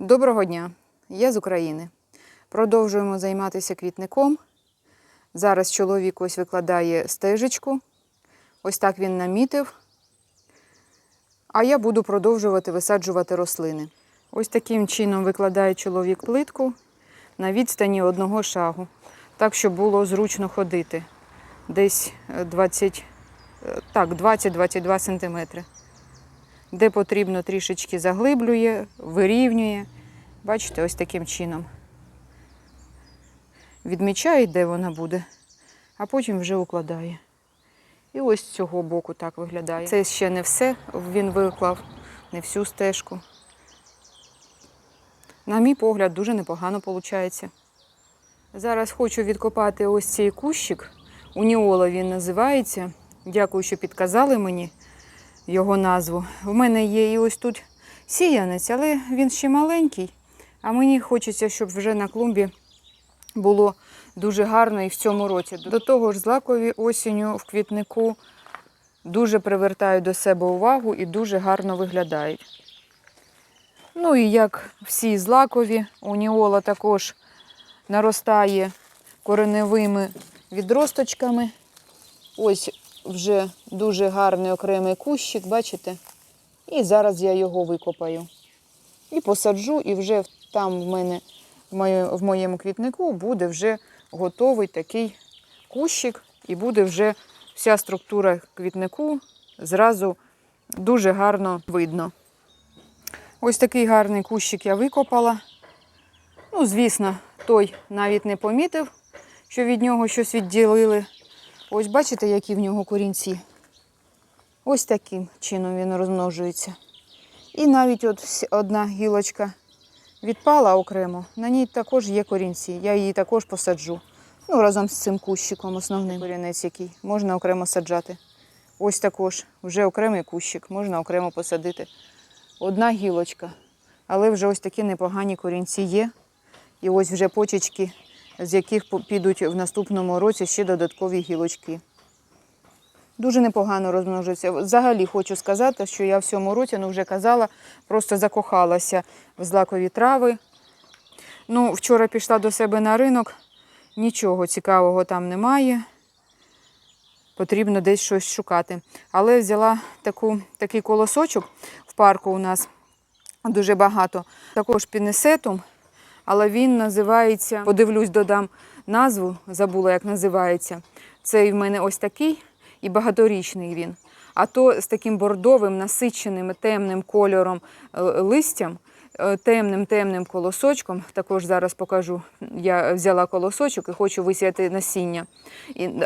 Доброго дня! Я з України. Продовжуємо займатися квітником. Зараз чоловік ось викладає стежечку. Ось так він намітив. А я буду продовжувати висаджувати рослини. Ось таким чином викладає чоловік плитку на відстані одного шагу, так, щоб було зручно ходити. Десь е, 20, е, так, 20-22 см. Де потрібно трішечки заглиблює, вирівнює. Бачите, ось таким чином. Відмічає, де вона буде, а потім вже укладає. І ось з цього боку так виглядає. Це ще не все він виклав, не всю стежку. На мій погляд, дуже непогано виходить. Зараз хочу відкопати ось цей кущик. Уніола він називається. Дякую, що підказали мені його назву. В мене є і ось тут сіянець, але він ще маленький. А мені хочеться, щоб вже на клумбі було дуже гарно і в цьому році. До того ж, злакові осінню в квітнику дуже привертають до себе увагу і дуже гарно виглядають. Ну і як всі злакові, уніола також наростає кореневими відросточками. Ось вже дуже гарний окремий кущик, бачите? І зараз я його викопаю. І посаджу, і вже там в мене в моєму квітнику буде вже готовий такий кущик, і буде вже вся структура квітнику зразу дуже гарно видно. Ось такий гарний кущик я викопала. Ну, звісно, той навіть не помітив, що від нього щось відділили. Ось бачите, які в нього корінці. Ось таким чином він розмножується. І навіть от одна гілочка відпала окремо, на ній також є корінці. Я її також посаджу. Ну, разом з цим кущиком основним корінець який можна окремо саджати. Ось також вже окремий кущик, можна окремо посадити. Одна гілочка. Але вже ось такі непогані корінці є. І ось вже почечки, з яких підуть в наступному році ще додаткові гілочки. Дуже непогано розмножився. Взагалі хочу сказати, що я в цьому році, ну вже казала, просто закохалася в злакові трави. Ну, вчора пішла до себе на ринок, нічого цікавого там немає. Потрібно десь щось шукати. Але взяла таку, такий колосочок в парку у нас дуже багато. Також пінесетум, але він називається, подивлюсь, додам назву, забула, як називається. Цей в мене ось такий і багаторічний він. А то з таким бордовим, насиченим, темним кольором е, листям, е, темним темним колосочком. Також зараз покажу. Я взяла колосочок і хочу висіяти насіння.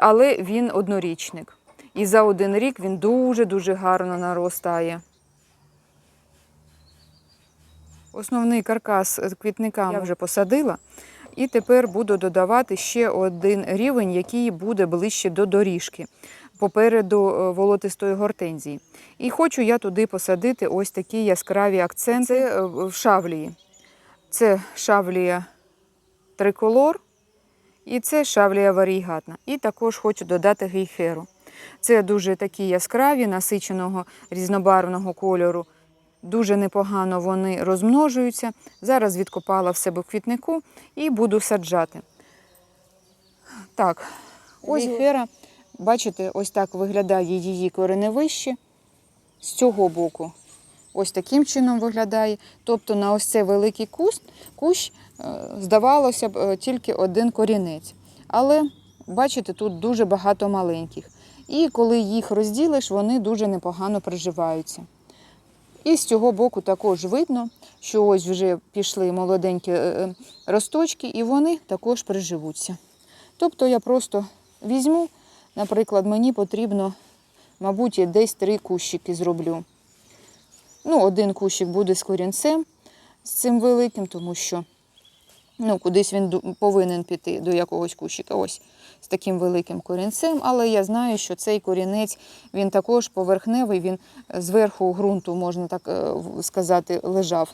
Але він однорічник. І за один рік він дуже-дуже гарно наростає. Основний каркас е, квітника я вже посадила. І тепер буду додавати ще один рівень, який буде ближче до доріжки, попереду е, волотистої гортензії. І хочу я туди посадити ось такі яскраві акценти Це, е, в шавлії. Це шавлія триколор і це шавлія варігатна. І також хочу додати гейхеру. Це дуже такі яскраві, насиченого різнобарвного кольору. Дуже непогано вони розмножуються. Зараз відкопала в себе в квітнику і буду саджати. Так, ось гейхера, бачите, ось так виглядає її кореневище з цього боку. Ось таким чином виглядає. Тобто на ось цей великий куст, кущ, е, здавалося б, е, тільки один корінець. Але бачите, тут дуже багато маленьких. І коли їх розділиш, вони дуже непогано приживаються. І з цього боку також видно, що ось вже пішли молоденькі е, е, росточки, і вони також приживуться. Тобто я просто візьму, наприклад, мені потрібно, мабуть, я десь три кущики зроблю. Ну, один кущик буде з корінцем, з цим великим, тому що ну, кудись він повинен піти до якогось кущика. Ось з таким великим корінцем. Але я знаю, що цей корінець він також поверхневий, він зверху ґрунту, можна так е, сказати, лежав.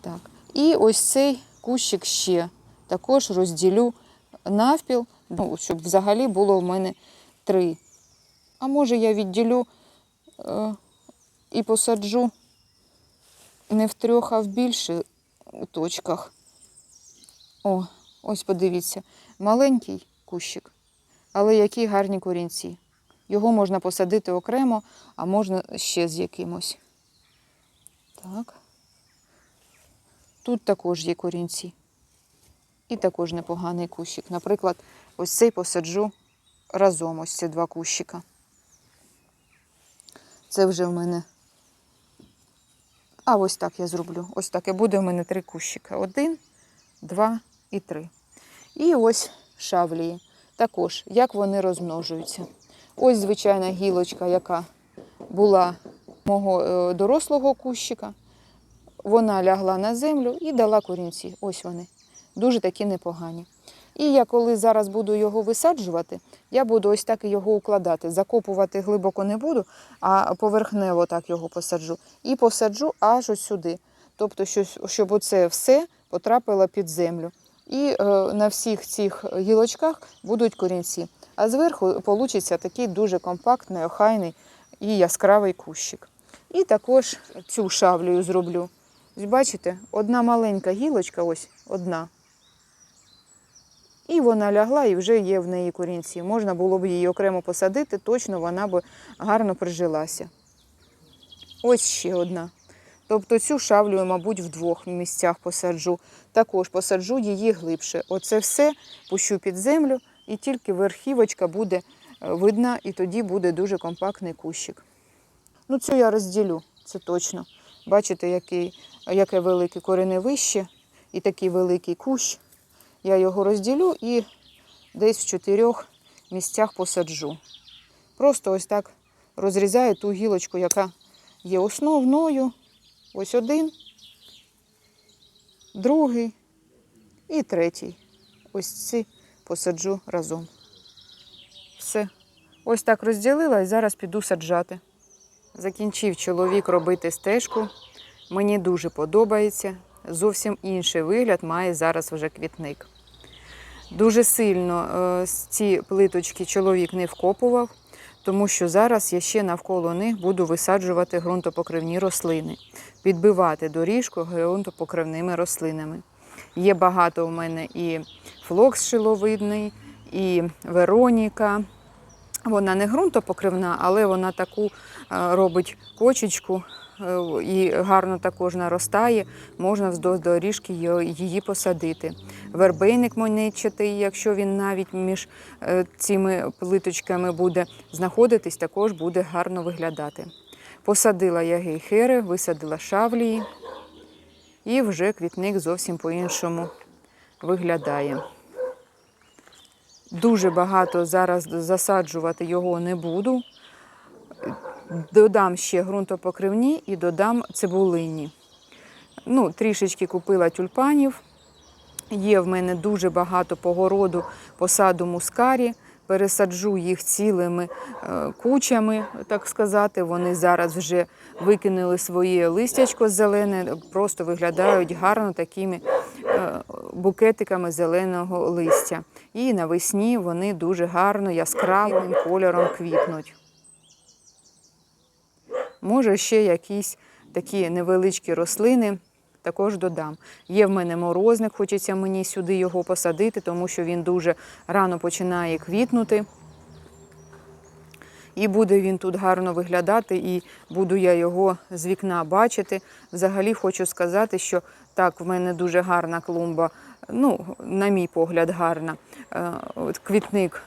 Так. І ось цей кущик ще також розділю навпіл, ну, щоб взагалі було в мене три. А може я відділю е, і посаджу не в трьох, а в більше точках. О, ось подивіться, маленький кущик, але які гарні корінці. Його можна посадити окремо, а можна ще з якимось. Так. Тут також є корінці. І також непоганий кущик. Наприклад, ось цей посаджу разом, ось ці два кущика. Це вже в мене. А ось так я зроблю. Ось так і буде в мене три кущика. Один, два і три. І ось шавлії. Також, як вони розмножуються. Ось звичайна гілочка, яка була мого е, дорослого кущика. Вона лягла на землю і дала корінці. Ось вони. Дуже такі непогані. І я коли зараз буду його висаджувати, я буду ось так і його укладати. Закопувати глибоко не буду, а поверхнево так його посаджу. І посаджу аж ось сюди. Тобто, щоб оце все потрапило під землю. І е, на всіх цих гілочках будуть корінці. А зверху получиться такий дуже компактний, охайний і яскравий кущик. І також цю шавлею зроблю. Бачите, одна маленька гілочка, ось одна. І вона лягла, і вже є в неї корінці. Можна було б її окремо посадити, точно вона б гарно прижилася. Ось ще одна. Тобто цю шавлю, мабуть, в двох місцях посаджу. Також посаджу її глибше. Оце все пущу під землю, і тільки верхівочка буде е, видна, і тоді буде дуже компактний кущик. Ну, цю я розділю, це точно. Бачите, який, яке велике кореневище і такий великий кущ. Я його розділю і десь в чотирьох місцях посаджу. Просто ось так розрізаю ту гілочку, яка є основною. Ось один, другий і третій. Ось ці посаджу разом. Все. Ось так розділила і зараз піду саджати. Закінчив чоловік робити стежку. Мені дуже подобається. Зовсім інший вигляд має зараз вже квітник. Дуже сильно е, ці плиточки чоловік не вкопував, тому що зараз я ще навколо них буду висаджувати ґрунтопокривні рослини, підбивати доріжку ґрунтопокривними рослинами. Є багато у мене і флокс шиловидний, і Вероніка. Вона не ґрунтопокривна, але вона таку е, робить кочечку і гарно також наростає. Можна вздовж доріжки її- її посадити. Вербейник монетчатий, якщо він навіть між е, цими плиточками буде знаходитись, також буде гарно виглядати. Посадила я гейхери, висадила шавлії, і вже квітник зовсім по-іншому виглядає. Дуже багато зараз засаджувати його не буду. Додам ще ґрунтопокривні і додам цибулині. Ну, трішечки купила тюльпанів. Є в мене дуже багато погороду посаду мускарі. Пересаджу їх цілими е, кучами, так сказати. Вони зараз вже викинули своє листячко зелене, просто виглядають гарно такими е, букетиками зеленого листя. І навесні вони дуже гарно яскравим кольором квітнуть. Може, ще якісь такі невеличкі рослини також додам. Є в мене морозник, хочеться мені сюди його посадити, тому що він дуже рано починає квітнути. І буде він тут гарно виглядати, і буду я його з вікна бачити. Взагалі хочу сказати, що так, в мене дуже гарна клумба, ну, на мій погляд, гарна. Е, Квітник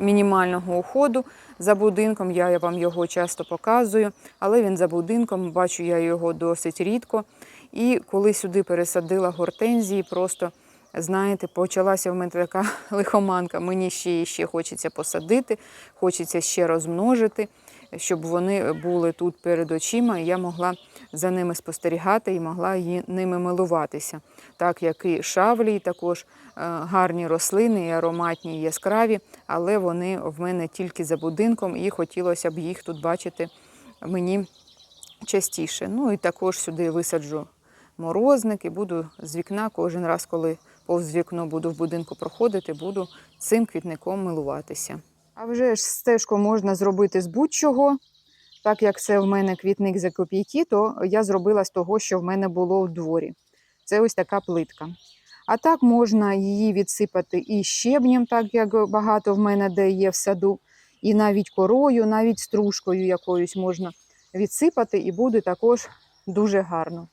мінімального уходу за будинком. Я вам його часто показую, але він за будинком, бачу я його досить рідко. І коли сюди пересадила гортензії, просто знаєте, почалася в мене така лихоманка. Мені ще і ще хочеться посадити, хочеться ще розмножити, щоб вони були тут перед очима, і я могла за ними спостерігати і могла ними милуватися. Так як і шавлі, також е, гарні рослини, і ароматні, і яскраві, але вони в мене тільки за будинком, і хотілося б їх тут бачити мені частіше. Ну і також сюди висаджу морозник і буду з вікна кожен раз, коли повз вікно буду в будинку проходити, буду цим квітником милуватися. А вже ж стежку можна зробити з будь-чого. Так як це в мене квітник за копійки, то я зробила з того, що в мене було в дворі. Це ось така плитка. А так можна її відсипати і щебнем, так як багато в мене де є в саду, і навіть корою, навіть стружкою якоюсь можна відсипати, і буде також дуже гарно.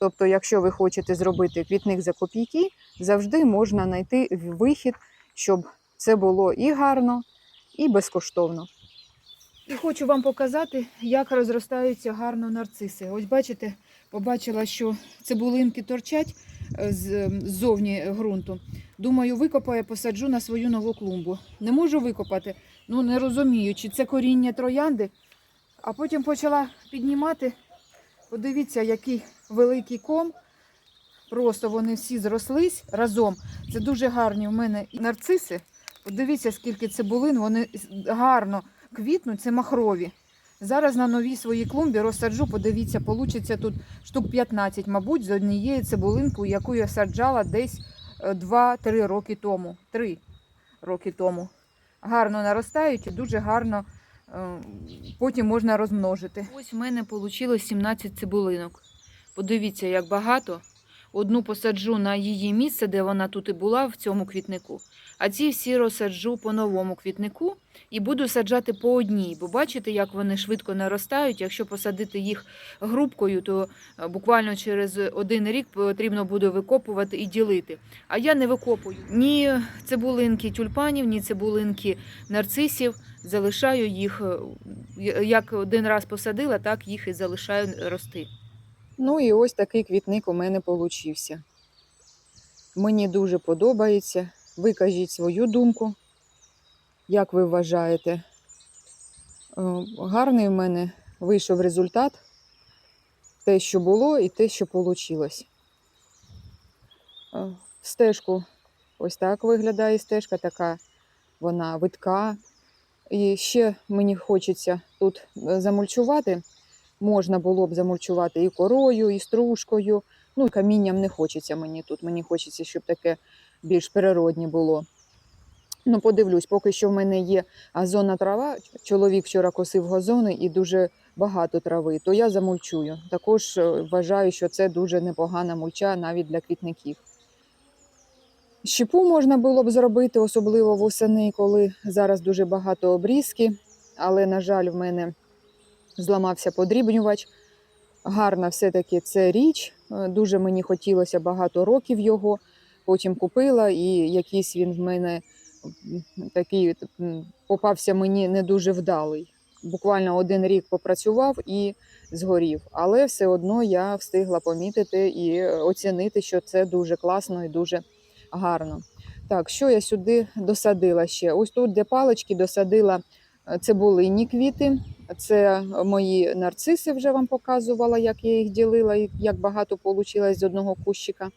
Тобто, якщо ви хочете зробити квітник за копійки, завжди можна знайти вихід, щоб це було і гарно, і безкоштовно. І хочу вам показати, як розростаються гарно нарциси. Ось бачите, побачила, що цибулинки торчать е, ззовні ґрунту. Думаю, викопаю, посаджу на свою нову клумбу. Не можу викопати, ну не розумію, чи це коріння троянди. А потім почала піднімати. Подивіться, який великий ком. Просто вони всі зрослись разом. Це дуже гарні в мене нарциси. Подивіться, скільки цибулин, вони гарно квітнуть, це махрові. Зараз на новій своїй клумбі розсаджу, подивіться, получиться тут штук 15, мабуть, з однією цибулинкою, яку я саджала десь е, 2-3 роки тому. 3 роки тому. Гарно наростають і дуже гарно е, потім можна розмножити. Ось в мене вийшло 17 цибулинок. Подивіться, як багато. Одну посаджу на її місце, де вона тут і була, в цьому квітнику. А ці всі розсаджу по новому квітнику і буду саджати по одній. Бо бачите, як вони швидко наростають. Якщо посадити їх грубкою, то е, буквально через один рік потрібно буде викопувати і ділити. А я не викопую ні цибулинки тюльпанів, ні цибулинки нарцисів. Залишаю їх, е, як один раз посадила, так їх і залишаю рости. Ну і ось такий квітник у мене получився. Мені дуже подобається. Ви кажіть свою думку, як ви вважаєте. Е, Гарний у мене вийшов результат. Те, що було, і те, що вийшло. Стежку ось так виглядає стежка, така вона витка. І ще мені хочеться тут е, замульчувати. Можна було б замульчувати і корою, і стружкою. Ну, і камінням не хочеться мені тут. Мені хочеться, щоб таке більш природнє було. Ну, подивлюсь, поки що в мене є газонна трава. Чоловік вчора косив газони і дуже багато трави, то я замульчую. Також е, вважаю, що це дуже непогана мульча навіть для квітників. Щепу можна було б зробити, особливо восени, коли зараз дуже багато обрізки, але, на жаль, в мене зламався подрібнювач. Гарна все-таки це річ. Е, Дуже мені хотілося багато років його. Потім купила, і якийсь він в мене такий попався мені не дуже вдалий. Буквально один рік попрацював і згорів. Але все одно я встигла помітити і оцінити, що це дуже класно і дуже гарно. Так, що я сюди досадила ще? Ось тут, де палички, досадила е, цибулинні квіти. Це мої нарциси, вже вам показувала, як я їх ділила, і як багато вийшло з одного кущика.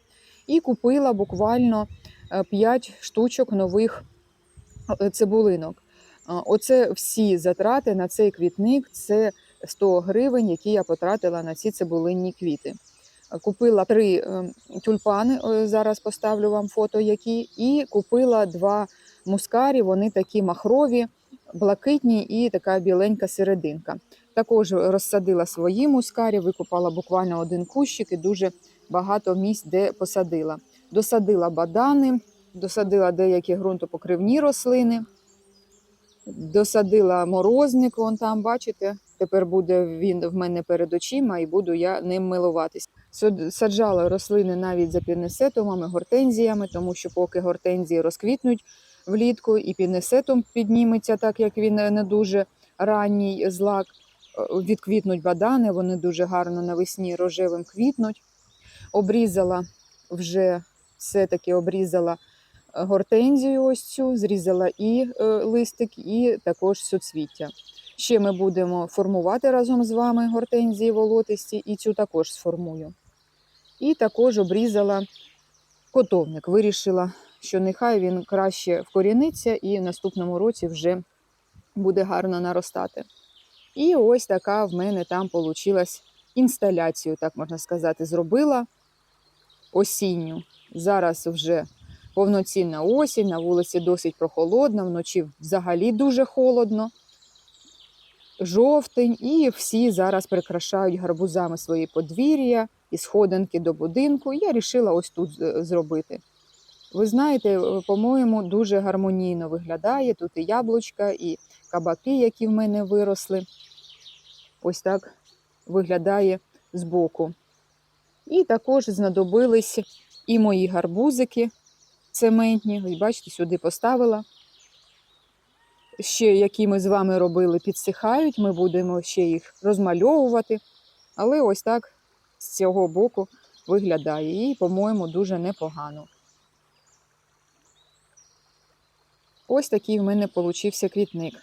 І купила буквально 5 штучок нових е, цибулинок. Оце всі затрати на цей квітник це 100 гривень, які я потратила на ці цибулинні квіти. Е, Купила три е, тюльпани, е, зараз поставлю вам фото які, і купила два мускарі, вони такі махрові, блакитні і така біленька серединка. Також розсадила свої мускарі, викопала буквально один кущик і дуже багато місць, де посадила. Досадила бадани, досадила деякі ґрунтопокривні рослини, досадила морозник, вон там, бачите, тепер буде він в мене перед очима і буду я ним милуватись. Саджала рослини навіть за пінесетумами, гортензіями, тому що поки гортензії розквітнуть влітку і пінесетум підніметься, так як він не дуже ранній злак, е, відквітнуть бадани, вони дуже гарно навесні рожевим квітнуть. Обрізала вже все-таки обрізала е, гортензію ось цю, зрізала і е, листик, і також суцвіття. Ще ми будемо формувати разом з вами гортензії волотисті, і цю також сформую. І також обрізала котовник. Вирішила, що нехай він краще вкоріниться і в наступному році вже буде гарно наростати. І ось така в мене там вийшла інсталяцію, так можна сказати, зробила осінню. Зараз вже повноцінна осінь, на вулиці досить прохолодно, вночі взагалі дуже холодно. жовтень, і всі зараз прикрашають гарбузами свої подвір'я і сходинки до будинку. Я вирішила ось тут зробити. Ви знаєте, е, по-моєму, дуже гармонійно виглядає. Тут і яблучка, і кабаки, які в мене виросли. Ось так виглядає збоку. І також знадобились і мої гарбузики цементні. Ось бачите, сюди поставила. Ще які ми з вами робили, підсихають. Ми будемо ще їх розмальовувати. Але ось так з цього боку виглядає. І, по-моєму, дуже непогано. Ось такий в мене получився квітник.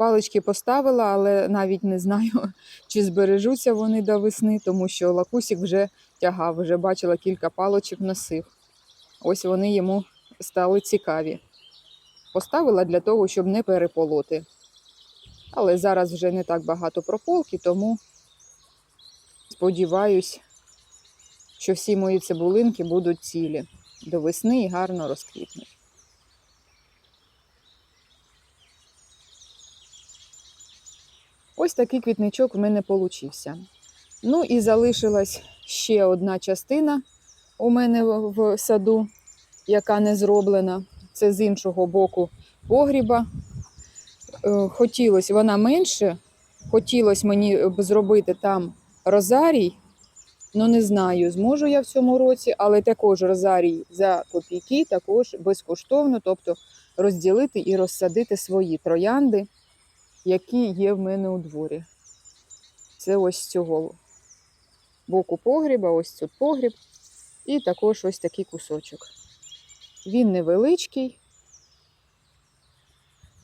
Палички поставила, але навіть не знаю, чи збережуться вони до весни, тому що лакусік вже тягав, вже бачила кілька палочок носив. Ось вони йому стали цікаві. Поставила для того, щоб не переполоти. Але зараз вже не так багато прополки, тому сподіваюсь, що всі мої цибулинки будуть цілі до весни і гарно розквітнуть. Ось такий квітничок в мене получився. Ну і залишилась ще одна частина у мене в саду, яка не зроблена. Це з іншого боку погріба. Е, Хотілося, вона менше. Хотілося мені б зробити там розарій. Ну, не знаю, зможу я в цьому році, але також розарій за копійки, також безкоштовно, тобто розділити і розсадити свої троянди, які є в мене у дворі. Це ось цього боку погріба, ось тут погріб, і також ось такий кусочок. Він невеличкий.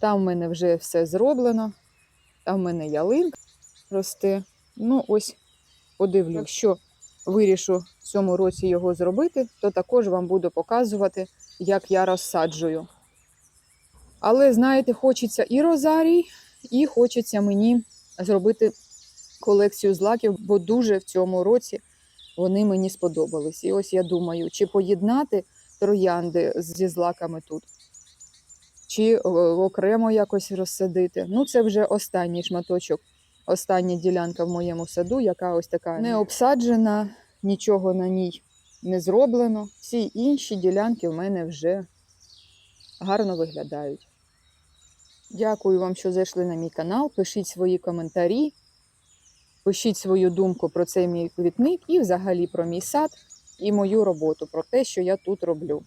Там в мене вже все зроблено. Там в мене ялинка росте. Ну, ось подивлюсь. Якщо вирішу в цьому році його зробити, то також вам буду показувати, як я розсаджую. Але, знаєте, хочеться і розарій, і хочеться мені зробити колекцію злаків, бо дуже в цьому році вони мені сподобались. І ось я думаю, чи поєднати троянди зі злаками тут, чи е, окремо якось розсадити. Ну, це вже останній шматочок, остання ділянка в моєму саду, яка ось така не обсаджена, нічого на ній не зроблено. Всі інші ділянки в мене вже гарно виглядають. Дякую вам, що зайшли на мій канал. Пишіть свої коментарі, пишіть свою думку про цей мій квітник і взагалі про мій сад і мою роботу, про те, що я тут роблю.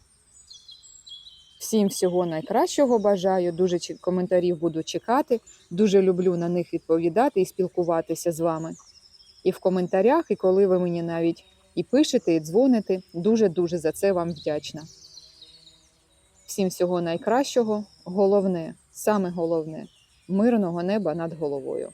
Всім всього найкращого бажаю. Дуже коментарів буду чекати. Дуже люблю на них відповідати і спілкуватися з вами. І в коментарях, і коли ви мені навіть і пишете, і дзвоните. Дуже-дуже за це вам вдячна. Всім всього найкращого. Головне, саме головне мирного неба над головою.